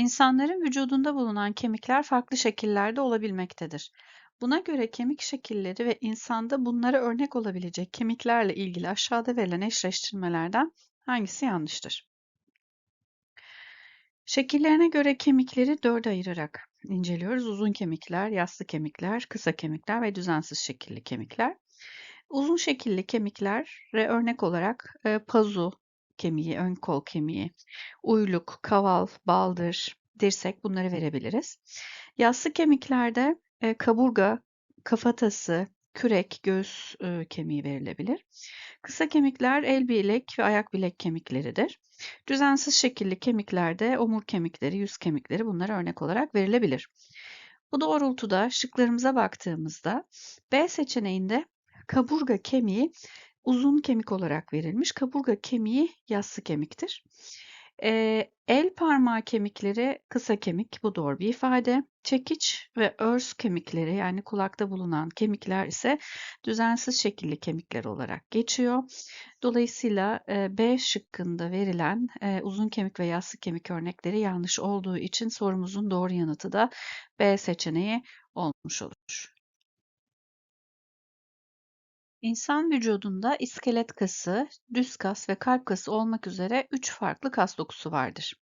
İnsanların vücudunda bulunan kemikler farklı şekillerde olabilmektedir. Buna göre kemik şekilleri ve insanda bunlara örnek olabilecek kemiklerle ilgili aşağıda verilen eşleştirmelerden hangisi yanlıştır? Şekillerine göre kemikleri dörde ayırarak inceliyoruz. Uzun kemikler, yassı kemikler, kısa kemikler ve düzensiz şekilli kemikler. Uzun şekilli kemiklere örnek olarak e, pazu kemiği, ön kol kemiği, uyluk, kaval, baldır, dirsek bunları verebiliriz. Yassı kemiklerde e, kaburga, kafatası, kürek, göğüs e, kemiği verilebilir. Kısa kemikler el bilek ve ayak bilek kemikleridir. Düzensiz şekilli kemiklerde omur kemikleri, yüz kemikleri bunlara örnek olarak verilebilir. Bu doğrultuda şıklarımıza baktığımızda B seçeneğinde kaburga kemiği uzun kemik olarak verilmiş. Kaburga kemiği yassı kemiktir. Ee, el parmağı kemikleri kısa kemik, bu doğru bir ifade. Çekiç ve örs kemikleri yani kulakta bulunan kemikler ise düzensiz şekilli kemikler olarak geçiyor. Dolayısıyla e, B şıkkında verilen e, uzun kemik ve yassı kemik örnekleri yanlış olduğu için sorumuzun doğru yanıtı da B seçeneği olmuş olur. İnsan vücudunda iskelet kası, düz kas ve kalp kası olmak üzere 3 farklı kas dokusu vardır.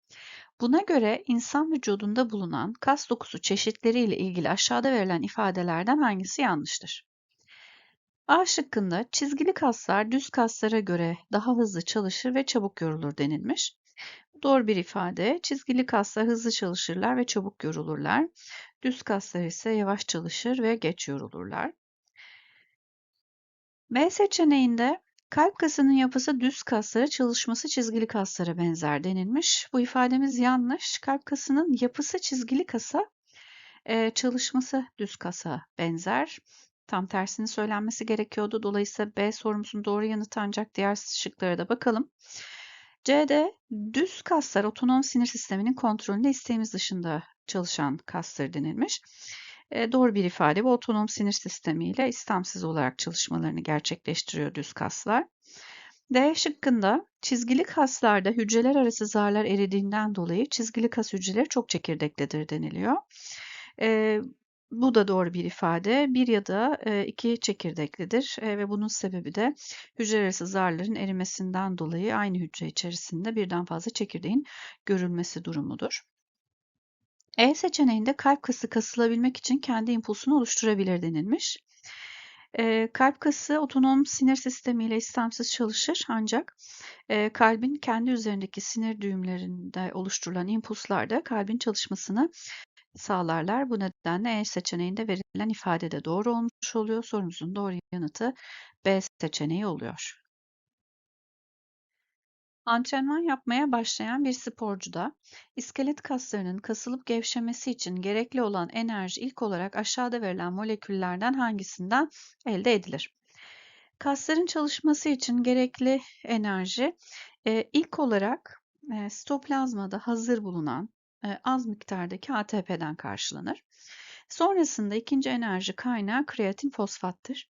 Buna göre insan vücudunda bulunan kas dokusu çeşitleriyle ilgili aşağıda verilen ifadelerden hangisi yanlıştır? A şıkkında çizgili kaslar düz kaslara göre daha hızlı çalışır ve çabuk yorulur denilmiş. Doğru bir ifade. Çizgili kaslar hızlı çalışırlar ve çabuk yorulurlar. Düz kaslar ise yavaş çalışır ve geç yorulurlar. B seçeneğinde kalp kasının yapısı düz kaslara, çalışması çizgili kaslara benzer denilmiş. Bu ifademiz yanlış. Kalp kasının yapısı çizgili kasa, e, çalışması düz kasa benzer. Tam tersini söylenmesi gerekiyordu. Dolayısıyla B sorumuzun doğru yanıtı ancak diğer şıklara da bakalım. C'de düz kaslar otonom sinir sisteminin kontrolünde isteğimiz dışında çalışan kaslar denilmiş. Doğru bir ifade bu otonom sinir sistemi ile istemsiz olarak çalışmalarını gerçekleştiriyor düz kaslar. D şıkkında çizgili kaslarda hücreler arası zarlar eridiğinden dolayı çizgili kas hücreleri çok çekirdeklidir deniliyor. E, bu da doğru bir ifade. Bir ya da iki çekirdeklidir ve bunun sebebi de hücre arası zarların erimesinden dolayı aynı hücre içerisinde birden fazla çekirdeğin görülmesi durumudur. E seçeneğinde kalp kası kasılabilmek için kendi impulsunu oluşturabilir denilmiş. E, kalp kası otonom sinir sistemiyle istemsiz çalışır ancak e, kalbin kendi üzerindeki sinir düğümlerinde oluşturulan impulslar da kalbin çalışmasını sağlarlar. Bu nedenle E seçeneğinde verilen ifade de doğru olmuş oluyor. Sorumuzun doğru yanıtı B seçeneği oluyor. Antrenman yapmaya başlayan bir sporcuda iskelet kaslarının kasılıp gevşemesi için gerekli olan enerji ilk olarak aşağıda verilen moleküllerden hangisinden elde edilir? Kasların çalışması için gerekli enerji e, ilk olarak e, sitoplazmada hazır bulunan e, az miktardaki ATP'den karşılanır. Sonrasında ikinci enerji kaynağı kreatin fosfattır.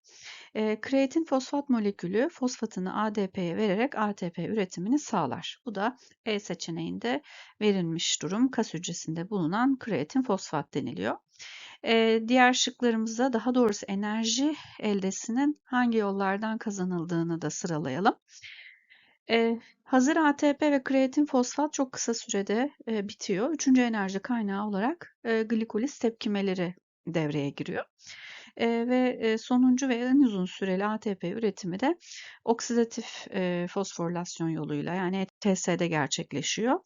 E, kreatin fosfat molekülü fosfatını ADP'ye vererek ATP üretimini sağlar. Bu da E seçeneğinde verilmiş durum kas hücresinde bulunan kreatin fosfat deniliyor. E, diğer şıklarımızda daha doğrusu enerji eldesinin hangi yollardan kazanıldığını da sıralayalım. E, hazır ATP ve kreatin fosfat çok kısa sürede e, bitiyor. Üçüncü enerji kaynağı olarak e, glikoliz tepkimeleri devreye giriyor. E, ve e, sonuncu ve en uzun süreli ATP üretimi de oksidatif e, fosforilasyon yoluyla yani ETS'de gerçekleşiyor.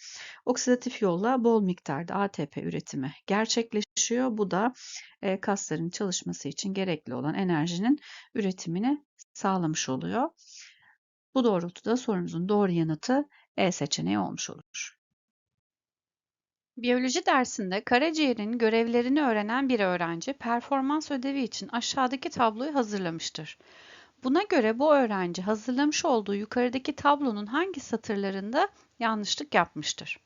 Oksidatif yolla bol miktarda ATP üretimi gerçekleşiyor. Bu da e, kasların çalışması için gerekli olan enerjinin üretimini sağlamış oluyor. Bu doğrultuda sorumuzun doğru yanıtı E seçeneği olmuş olur. Biyoloji dersinde karaciğerin görevlerini öğrenen bir öğrenci performans ödevi için aşağıdaki tabloyu hazırlamıştır. Buna göre bu öğrenci hazırlamış olduğu yukarıdaki tablonun hangi satırlarında yanlışlık yapmıştır?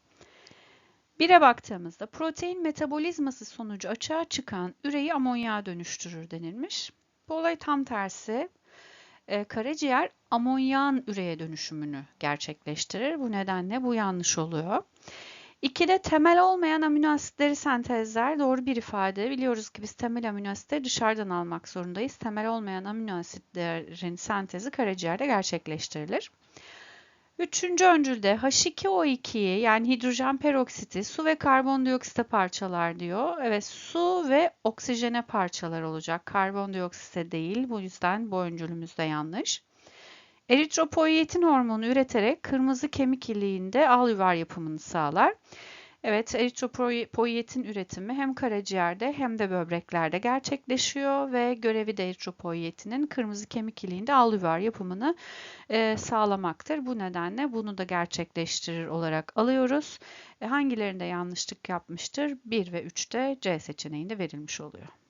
Bire baktığımızda protein metabolizması sonucu açığa çıkan üreyi amonyağa dönüştürür denilmiş. Bu olay tam tersi e, karaciğer amonyağın üreye dönüşümünü gerçekleştirir. Bu nedenle bu yanlış oluyor. 2'de temel olmayan amino asitleri sentezler doğru bir ifade. Biliyoruz ki biz temel amino asitleri dışarıdan almak zorundayız. Temel olmayan amino asitlerin sentezi karaciğerde gerçekleştirilir. Üçüncü öncülde H2O2'yi yani hidrojen peroksiti su ve karbondioksite parçalar diyor. Evet su ve oksijene parçalar olacak. Karbondioksite değil. Bu yüzden bu öncülümüz de yanlış. Eritropoietin hormonu üreterek kırmızı kemik iliğinde alüvar yapımını sağlar. Evet, eritropoietin üretimi hem karaciğerde hem de böbreklerde gerçekleşiyor ve görevi de eritropoietinin kırmızı kemik iliğinde alüvar yapımını e, sağlamaktır. Bu nedenle bunu da gerçekleştirir olarak alıyoruz. E, hangilerinde yanlışlık yapmıştır? 1 ve 3'te C seçeneğinde verilmiş oluyor.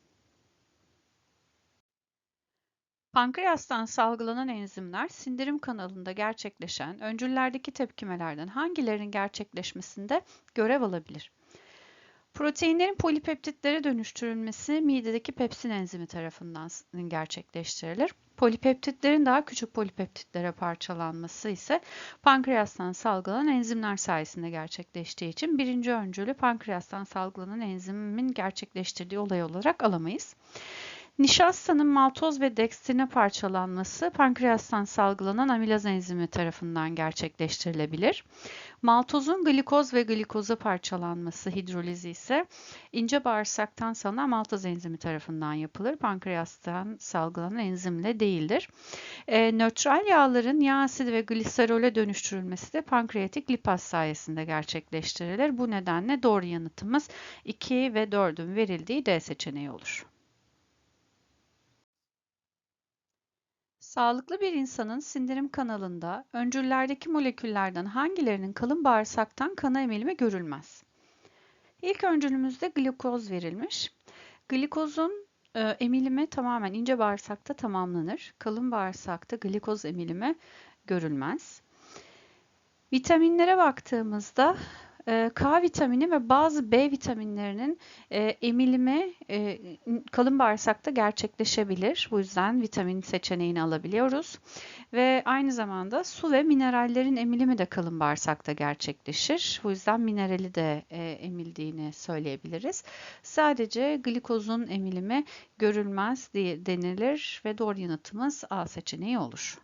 Pankreastan salgılanan enzimler sindirim kanalında gerçekleşen öncüllerdeki tepkimelerden hangilerinin gerçekleşmesinde görev alabilir? Proteinlerin polipeptitlere dönüştürülmesi midedeki pepsin enzimi tarafından gerçekleştirilir. Polipeptitlerin daha küçük polipeptitlere parçalanması ise pankreastan salgılanan enzimler sayesinde gerçekleştiği için birinci öncülü pankreastan salgılanan enzimin gerçekleştirdiği olay olarak alamayız. Nişastanın maltoz ve dekstrine parçalanması pankreastan salgılanan amilaz enzimi tarafından gerçekleştirilebilir. Maltozun glikoz ve glikoza parçalanması hidrolizi ise ince bağırsaktan salınan maltoz enzimi tarafından yapılır. Pankreastan salgılanan enzimle değildir. E, nötral yağların yağ asidi ve gliserole dönüştürülmesi de pankreatik lipaz sayesinde gerçekleştirilir. Bu nedenle doğru yanıtımız 2 ve 4'ün verildiği D seçeneği olur. Sağlıklı bir insanın sindirim kanalında öncüllerdeki moleküllerden hangilerinin kalın bağırsaktan kana emilimi görülmez? İlk öncülümüzde glikoz verilmiş. Glikozun e, emilimi tamamen ince bağırsakta tamamlanır. Kalın bağırsakta glikoz emilimi görülmez. Vitaminlere baktığımızda K vitamini ve bazı B vitaminlerinin emilimi kalın bağırsakta gerçekleşebilir. Bu yüzden vitamin seçeneğini alabiliyoruz. Ve aynı zamanda su ve minerallerin emilimi de kalın bağırsakta gerçekleşir. Bu yüzden minerali de emildiğini söyleyebiliriz. Sadece glikozun emilimi görülmez diye denilir ve doğru yanıtımız A seçeneği olur.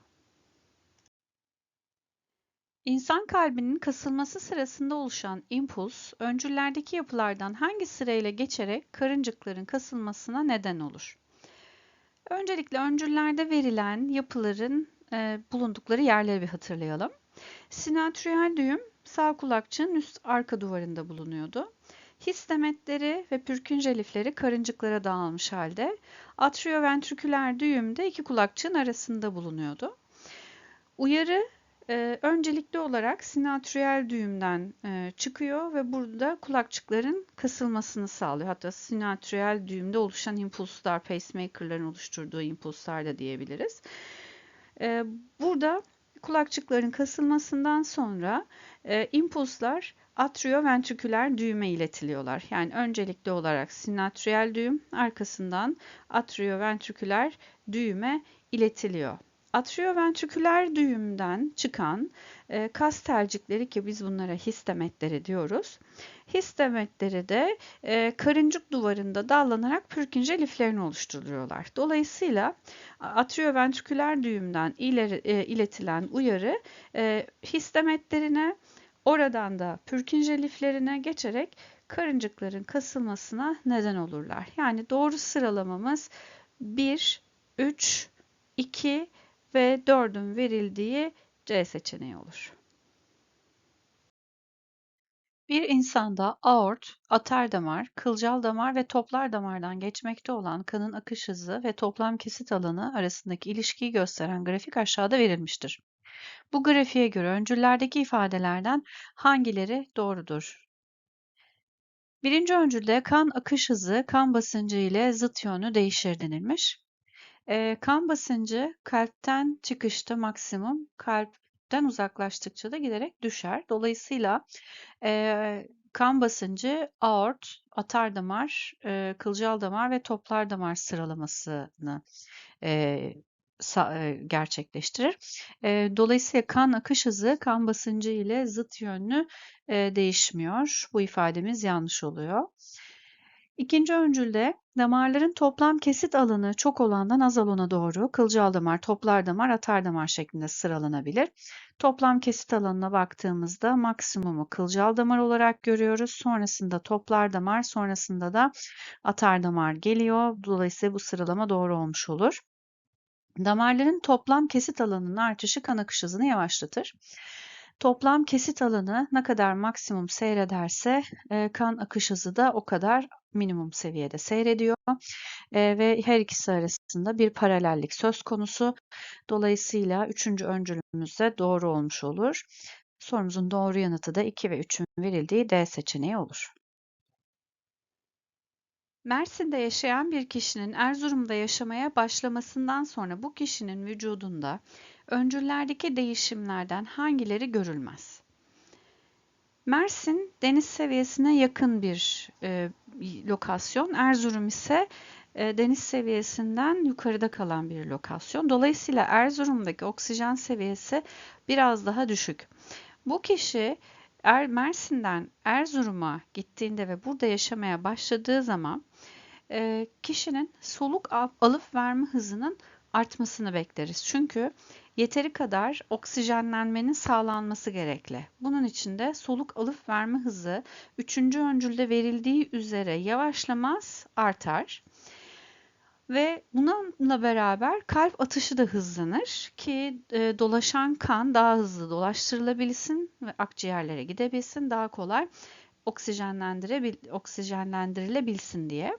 İnsan kalbinin kasılması sırasında oluşan impuls, öncüllerdeki yapılardan hangi sırayla geçerek karıncıkların kasılmasına neden olur? Öncelikle öncüllerde verilen yapıların e, bulundukları yerleri bir hatırlayalım. Sinatüriyel düğüm sağ kulakçığın üst arka duvarında bulunuyordu. His demetleri ve pürkünce lifleri karıncıklara dağılmış halde. Atrioventriküler düğüm de iki kulakçığın arasında bulunuyordu. Uyarı e, öncelikli olarak sinatüriyel düğümden e, çıkıyor ve burada kulakçıkların kasılmasını sağlıyor. Hatta sinatüriyel düğümde oluşan impulslar, pacemaker'ların oluşturduğu impulslar da diyebiliriz. E, burada kulakçıkların kasılmasından sonra e, impulslar atrioventriküler düğüme iletiliyorlar. Yani öncelikli olarak sinatüriyel düğüm arkasından atrioventriküler düğüme iletiliyor. Atrioventriküler düğümden çıkan e, kas telcikleri ki biz bunlara histemetleri diyoruz. Histemetleri de e, karıncık duvarında dallanarak Pürkinje liflerini oluşturuyorlar. Dolayısıyla atrioventriküler düğümden ileri, e, iletilen uyarı e, histemetlerine oradan da Pürkinje liflerine geçerek karıncıkların kasılmasına neden olurlar. Yani doğru sıralamamız 1, 3, 2 ve 4'ün verildiği C seçeneği olur. Bir insanda aort, atar damar, kılcal damar ve toplar damardan geçmekte olan kanın akış hızı ve toplam kesit alanı arasındaki ilişkiyi gösteren grafik aşağıda verilmiştir. Bu grafiğe göre öncüllerdeki ifadelerden hangileri doğrudur? Birinci öncülde kan akış hızı kan basıncı ile zıt yönlü değişir denilmiş. E, kan basıncı kalpten çıkışta maksimum, kalpten uzaklaştıkça da giderek düşer. Dolayısıyla e, kan basıncı aort, atar damar, e, kılcal damar ve toplar damar sıralamasını e, gerçekleştirir. Dolayısıyla kan akış hızı kan basıncı ile zıt yönlü değişmiyor. Bu ifademiz yanlış oluyor. İkinci öncülde damarların toplam kesit alanı çok olandan az olana doğru kılcal damar, toplar damar, atar damar şeklinde sıralanabilir. Toplam kesit alanına baktığımızda maksimumu kılcal damar olarak görüyoruz. Sonrasında toplar damar, sonrasında da atar damar geliyor. Dolayısıyla bu sıralama doğru olmuş olur. Damarların toplam kesit alanının artışı kan akış hızını yavaşlatır. Toplam kesit alanı ne kadar maksimum seyrederse e, kan akış hızı da o kadar minimum seviyede seyrediyor e, ve her ikisi arasında bir paralellik söz konusu. Dolayısıyla üçüncü öncülümüz de doğru olmuş olur. Sorumuzun doğru yanıtı da 2 ve 3'ün verildiği D seçeneği olur. Mersin'de yaşayan bir kişinin Erzurum'da yaşamaya başlamasından sonra bu kişinin vücudunda öncüllerdeki değişimlerden hangileri görülmez? Mersin deniz seviyesine yakın bir e, lokasyon. Erzurum ise e, deniz seviyesinden yukarıda kalan bir lokasyon. Dolayısıyla Erzurum'daki oksijen seviyesi biraz daha düşük. Bu kişi er, Mersin'den Erzurum'a gittiğinde ve burada yaşamaya başladığı zaman e, kişinin soluk alıp verme hızının artmasını bekleriz. Çünkü yeteri kadar oksijenlenmenin sağlanması gerekli. Bunun için de soluk alıp verme hızı 3. öncülde verildiği üzere yavaşlamaz, artar. Ve bununla beraber kalp atışı da hızlanır ki e, dolaşan kan daha hızlı dolaştırılabilsin ve akciğerlere gidebilsin, daha kolay oksijenlendirilebilsin diye.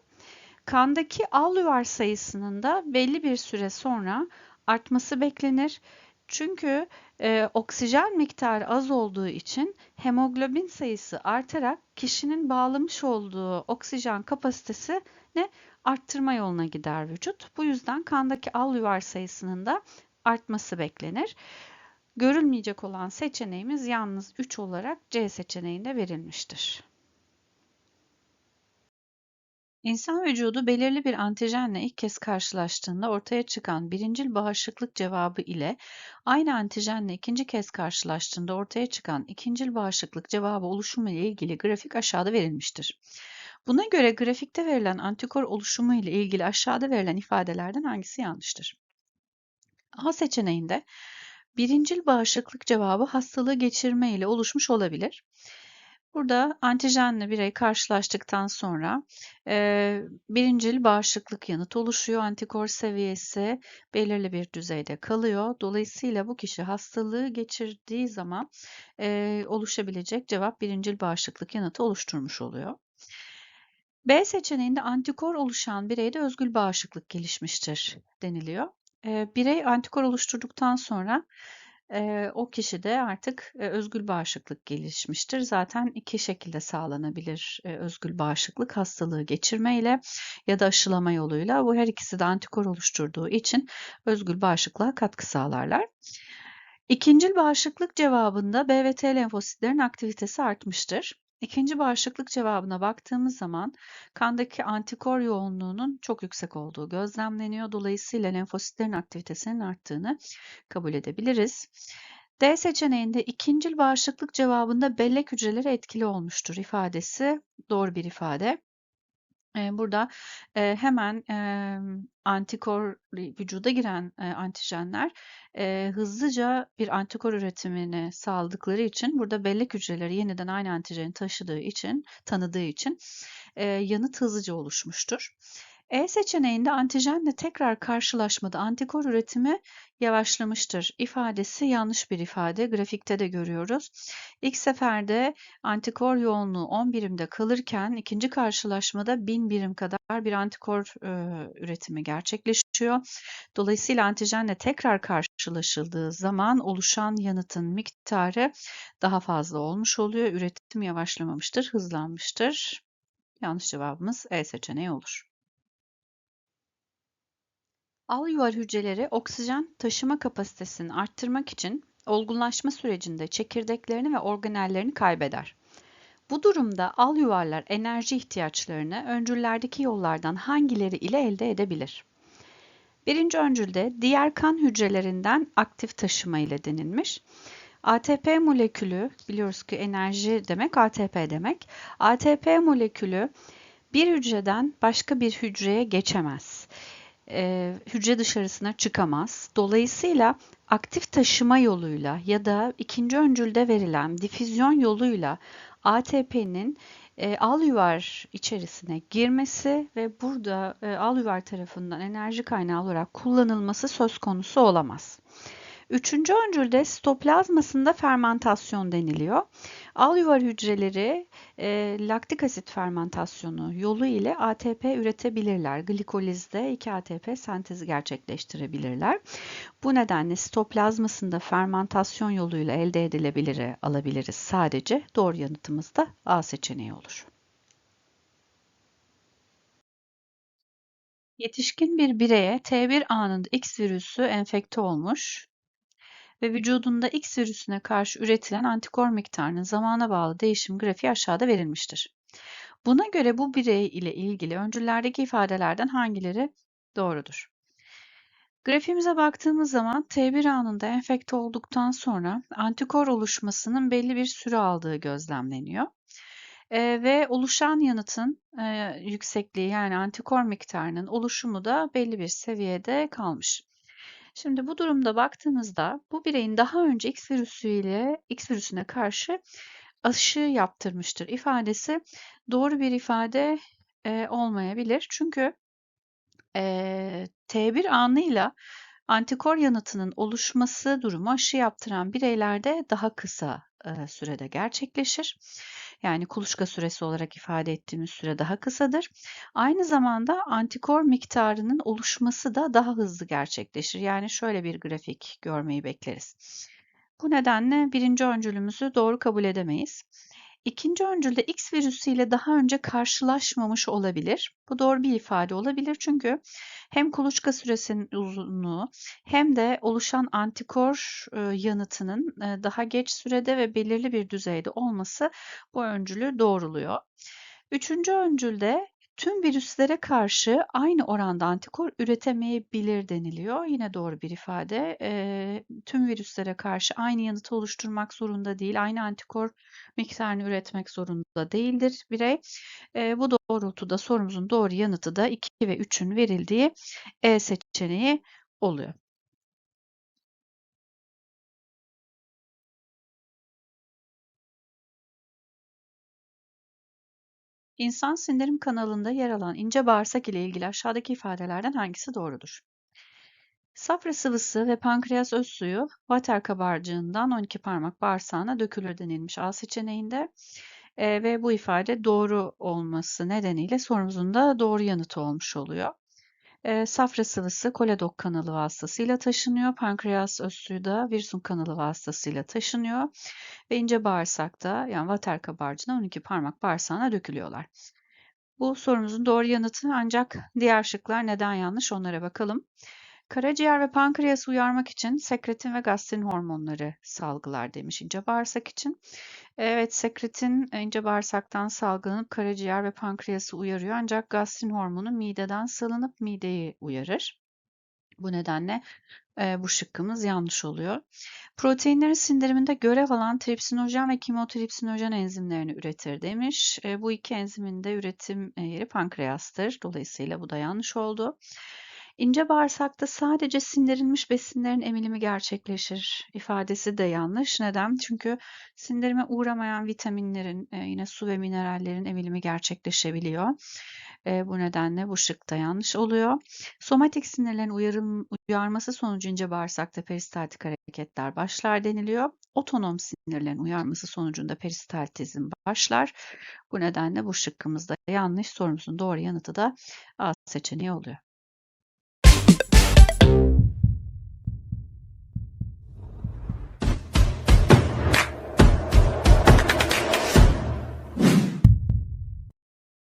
Kandaki al yuvar sayısının da belli bir süre sonra artması beklenir. Çünkü e, oksijen miktarı az olduğu için hemoglobin sayısı artarak kişinin bağlamış olduğu oksijen kapasitesi ne arttırma yoluna gider vücut. Bu yüzden kandaki al yuvar sayısının da artması beklenir. Görülmeyecek olan seçeneğimiz yalnız 3 olarak C seçeneğinde verilmiştir. İnsan vücudu belirli bir antijenle ilk kez karşılaştığında ortaya çıkan birincil bağışıklık cevabı ile aynı antijenle ikinci kez karşılaştığında ortaya çıkan ikincil bağışıklık cevabı oluşumu ile ilgili grafik aşağıda verilmiştir. Buna göre grafikte verilen antikor oluşumu ile ilgili aşağıda verilen ifadelerden hangisi yanlıştır? A seçeneğinde birincil bağışıklık cevabı hastalığı geçirme ile oluşmuş olabilir. Burada antijenle birey karşılaştıktan sonra e, birincil bağışıklık yanıtı oluşuyor. Antikor seviyesi belirli bir düzeyde kalıyor. Dolayısıyla bu kişi hastalığı geçirdiği zaman e, oluşabilecek cevap birincil bağışıklık yanıtı oluşturmuş oluyor. B seçeneğinde antikor oluşan bireyde özgül bağışıklık gelişmiştir deniliyor. E, birey antikor oluşturduktan sonra e, o kişide artık e, özgül bağışıklık gelişmiştir. Zaten iki şekilde sağlanabilir e, özgül bağışıklık hastalığı geçirme ile ya da aşılama yoluyla. Bu her ikisi de antikor oluşturduğu için özgül bağışıklığa katkı sağlarlar. İkincil bağışıklık cevabında B ve T lenfositlerin aktivitesi artmıştır. İkinci bağışıklık cevabına baktığımız zaman kandaki antikor yoğunluğunun çok yüksek olduğu gözlemleniyor. Dolayısıyla lenfositlerin aktivitesinin arttığını kabul edebiliriz. D seçeneğinde ikincil bağışıklık cevabında bellek hücreleri etkili olmuştur ifadesi doğru bir ifade. Burada hemen antikor vücuda giren antijenler hızlıca bir antikor üretimini sağladıkları için burada bellek hücreleri yeniden aynı antijeni taşıdığı için, tanıdığı için yanıt hızlıca oluşmuştur. E seçeneğinde antijenle tekrar karşılaşmada antikor üretimi yavaşlamıştır. İfadesi yanlış bir ifade. Grafikte de görüyoruz. İlk seferde antikor yoğunluğu 10 birimde kalırken ikinci karşılaşmada 1000 birim kadar bir antikor e, üretimi gerçekleşiyor. Dolayısıyla antijenle tekrar karşılaşıldığı zaman oluşan yanıtın miktarı daha fazla olmuş oluyor. Üretim yavaşlamamıştır, hızlanmıştır. Yanlış cevabımız E seçeneği olur. Alüvar hücreleri oksijen taşıma kapasitesini arttırmak için olgunlaşma sürecinde çekirdeklerini ve organellerini kaybeder. Bu durumda al yuvarlar enerji ihtiyaçlarını öncüllerdeki yollardan hangileri ile elde edebilir? Birinci öncülde diğer kan hücrelerinden aktif taşıma ile denilmiş. ATP molekülü biliyoruz ki enerji demek ATP demek. ATP molekülü bir hücreden başka bir hücreye geçemez. Ee, hücre dışarısına çıkamaz. Dolayısıyla aktif taşıma yoluyla ya da ikinci öncülde verilen difüzyon yoluyla ATP'nin e, al yuvar içerisine girmesi ve burada e, al yuvar tarafından enerji kaynağı olarak kullanılması söz konusu olamaz. Üçüncü öncülde sitoplazmasında fermentasyon deniliyor. Al yuvar hücreleri e, laktik asit fermentasyonu yolu ile ATP üretebilirler. Glikolizde 2 ATP sentezi gerçekleştirebilirler. Bu nedenle sitoplazmasında fermentasyon yoluyla elde edilebilir alabiliriz sadece. Doğru yanıtımız da A seçeneği olur. Yetişkin bir bireye T1 anında X virüsü enfekte olmuş ve vücudunda X virüsüne karşı üretilen antikor miktarının zamana bağlı değişim grafiği aşağıda verilmiştir. Buna göre bu birey ile ilgili öncüllerdeki ifadelerden hangileri doğrudur? Grafiğimize baktığımız zaman T1 anında enfekte olduktan sonra antikor oluşmasının belli bir süre aldığı gözlemleniyor. Ee, ve oluşan yanıtın e, yüksekliği yani antikor miktarının oluşumu da belli bir seviyede kalmış. Şimdi bu durumda baktığımızda bu bireyin daha önce X virüsüyle X virüsüne karşı aşı yaptırmıştır ifadesi doğru bir ifade e, olmayabilir. Çünkü e, T1 anıyla antikor yanıtının oluşması durumu aşı yaptıran bireylerde daha kısa e, sürede gerçekleşir. Yani kuluçka süresi olarak ifade ettiğimiz süre daha kısadır. Aynı zamanda antikor miktarının oluşması da daha hızlı gerçekleşir. Yani şöyle bir grafik görmeyi bekleriz. Bu nedenle birinci öncülümüzü doğru kabul edemeyiz. İkinci öncülde X virüsüyle daha önce karşılaşmamış olabilir. Bu doğru bir ifade olabilir çünkü hem kuluçka süresinin uzunluğu hem de oluşan antikor e, yanıtının e, daha geç sürede ve belirli bir düzeyde olması bu öncülü doğruluyor. Üçüncü öncülde tüm virüslere karşı aynı oranda antikor üretemeyebilir deniliyor. Yine doğru bir ifade. E, tüm virüslere karşı aynı yanıtı oluşturmak zorunda değil. Aynı antikor miktarını üretmek zorunda değildir birey. E, bu doğrultuda sorumuzun doğru yanıtı da 2 ve 3'ün verildiği E seçeneği oluyor. İnsan sindirim kanalında yer alan ince bağırsak ile ilgili aşağıdaki ifadelerden hangisi doğrudur? Safra sıvısı ve pankreas öz suyu vater kabarcığından 12 parmak bağırsağına dökülür denilmiş A seçeneğinde. E, ve bu ifade doğru olması nedeniyle sorumuzun da doğru yanıtı olmuş oluyor. E, safra sıvısı koledok kanalı vasıtasıyla taşınıyor. Pankreas öz suyu da Wilson kanalı vasıtasıyla taşınıyor. Ve ince bağırsakta yani vater kabarcığına 12 parmak bağırsağına dökülüyorlar. Bu sorumuzun doğru yanıtı ancak diğer şıklar neden yanlış onlara bakalım. Karaciğer ve pankreası uyarmak için sekretin ve gastrin hormonları salgılar demiş ince bağırsak için. Evet sekretin ince bağırsaktan salgılanıp karaciğer ve pankreası uyarıyor ancak gastrin hormonu mideden salınıp mideyi uyarır. Bu nedenle e, bu şıkkımız yanlış oluyor. Proteinlerin sindiriminde görev alan tripsinojen ve kimotripsinojen enzimlerini üretir demiş. E, bu iki enzimin de üretim yeri pankreastır. Dolayısıyla bu da yanlış oldu. İnce bağırsakta sadece sindirilmiş besinlerin emilimi gerçekleşir ifadesi de yanlış. Neden? Çünkü sindirime uğramayan vitaminlerin, e, yine su ve minerallerin emilimi gerçekleşebiliyor. E, bu nedenle bu şık da yanlış oluyor. Somatik sinirlerin uyarım, uyarması sonucu ince bağırsakta peristaltik hareketler başlar deniliyor. Otonom sinirlerin uyarması sonucunda peristaltizm başlar. Bu nedenle bu şıkkımız da yanlış. Sorumuzun doğru yanıtı da A seçeneği oluyor.